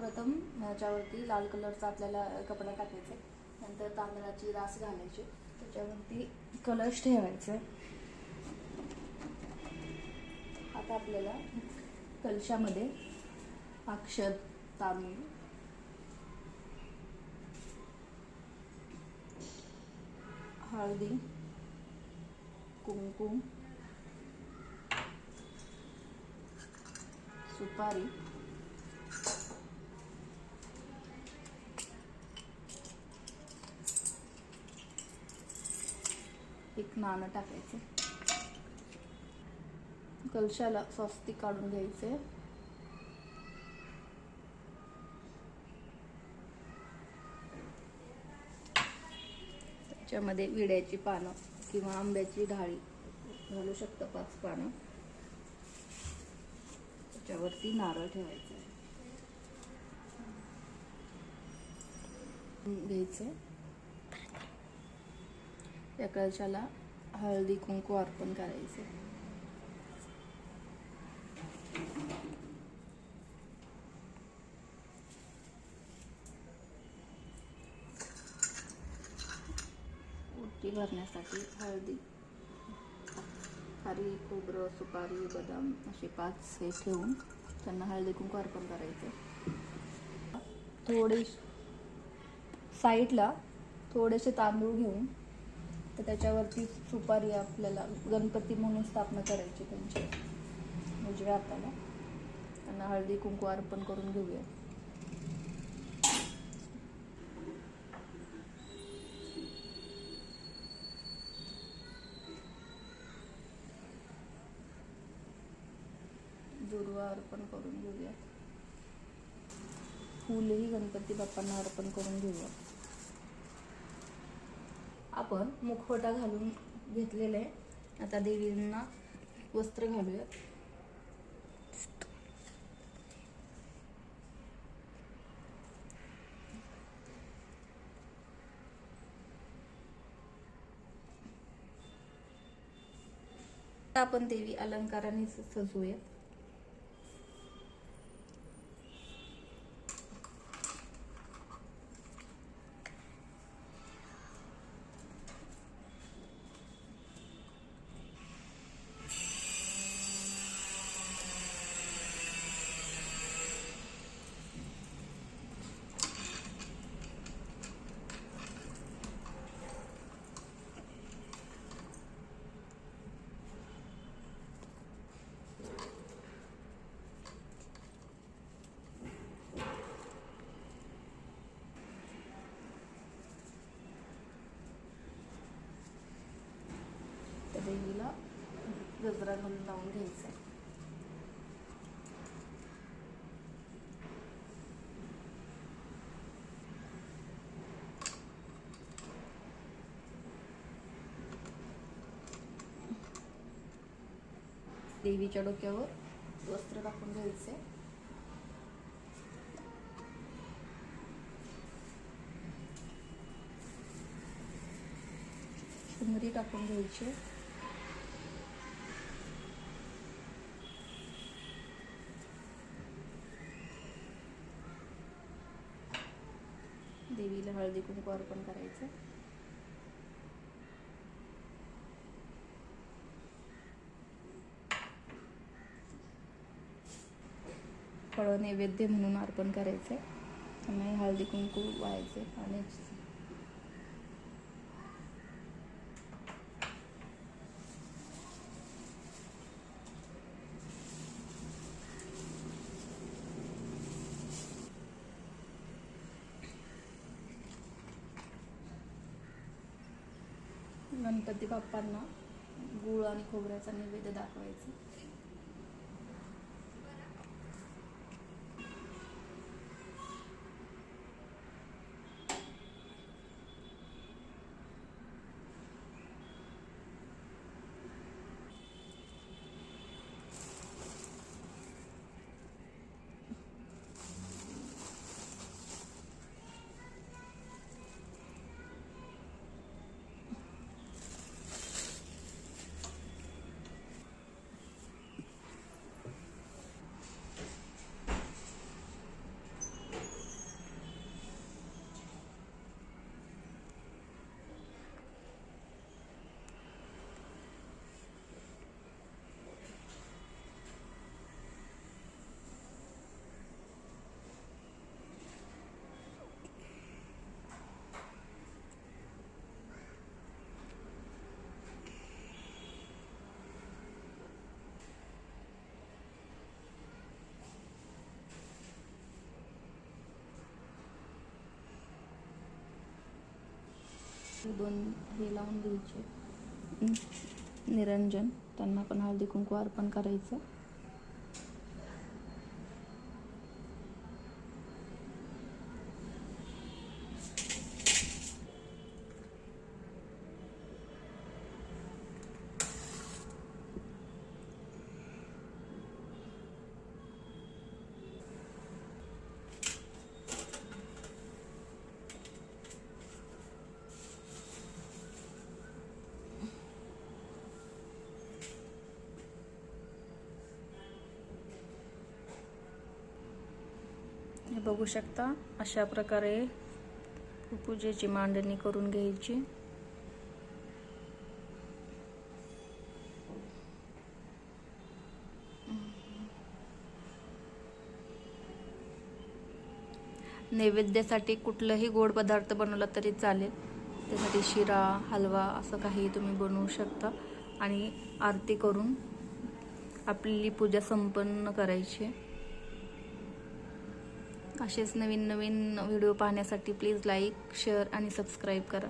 सर्वप्रथम ह्याच्यावरती लाल कलरचा आपल्याला कपडा टाकायचा आहे. नंतर तांदळाची रास घालायची. त्याच्यावरती कलश ठेवायचे आता आपल्याला कलशामध्ये अक्षत तांदूळ. हळदी कुंकुम सुपारी. एक नाणं टाकायचं. कलशाला स्वस्ती काढून घ्यायचे. त्याच्यामध्ये विड्याची पानं किंवा आंब्याची ढाळी घालू शकतं पाच पानं. त्याच्यावरती नारळ ठेवायचं आहे. घ्यायचं. या कलशाला हळदी कुंकू अर्पण करायचे. ओटी भरण्यासाठी हळदी खारी खोबरं सुपारी बदाम असे पाच हे ठेवून त्यांना हळदी कुंकू अर्पण करायचं. थोडे साईडला थोडेसे तांदूळ घेऊन तर त्याच्यावरती सुपारी आपल्याला गणपती म्हणून स्थापना करायची त्यांची. उजव्या हाताला त्यांना हळदी कुंकू अर्पण करून घेऊया. दुर्वा अर्पण करून घेऊया. फुलही गणपती बाप्पांना अर्पण करून घेऊया. आपण मुखवटा घालून घेतलेला आहे. आता देवींना वस्त्र घालूया. आपण देवी अलंकाराने स- देवीला गजरा घालून लावून घ्यायचा आहे. देवीच्या डोक्यावर वस्त्र टाकून घ्यायचे चुनरी टाकून घ्यायची देवीला हळदी कुंकू अर्पण करायचं. फळ नैवेद्य म्हणून अर्पण करायचं. आणि हळदी कुंकू व्हायचे आणि गणपती बाप्पांना गुळ आणि खोबऱ्याचा नैवेद्य दाखवायचा. दोन हे लावून द्यायचे निरंजन. त्यांना पण हळदी कुंकू अर्पण करायचं. हे बघू शकता अशा प्रकारे पूजेची मांडणी करून घ्यायची. नैवेद्यासाठी कुठलंही गोड पदार्थ बनवला तरी चालेल. त्यासाठी शिरा हलवा असं काही तुम्ही बनवू शकता. आणि आरती करून आपली पूजा संपन्न करायची. आहे. असेच नवीन नवीन व्हिडिओ पाहण्यासाठी प्लीज लाईक शेअर आणि सबस्क्राईब करा.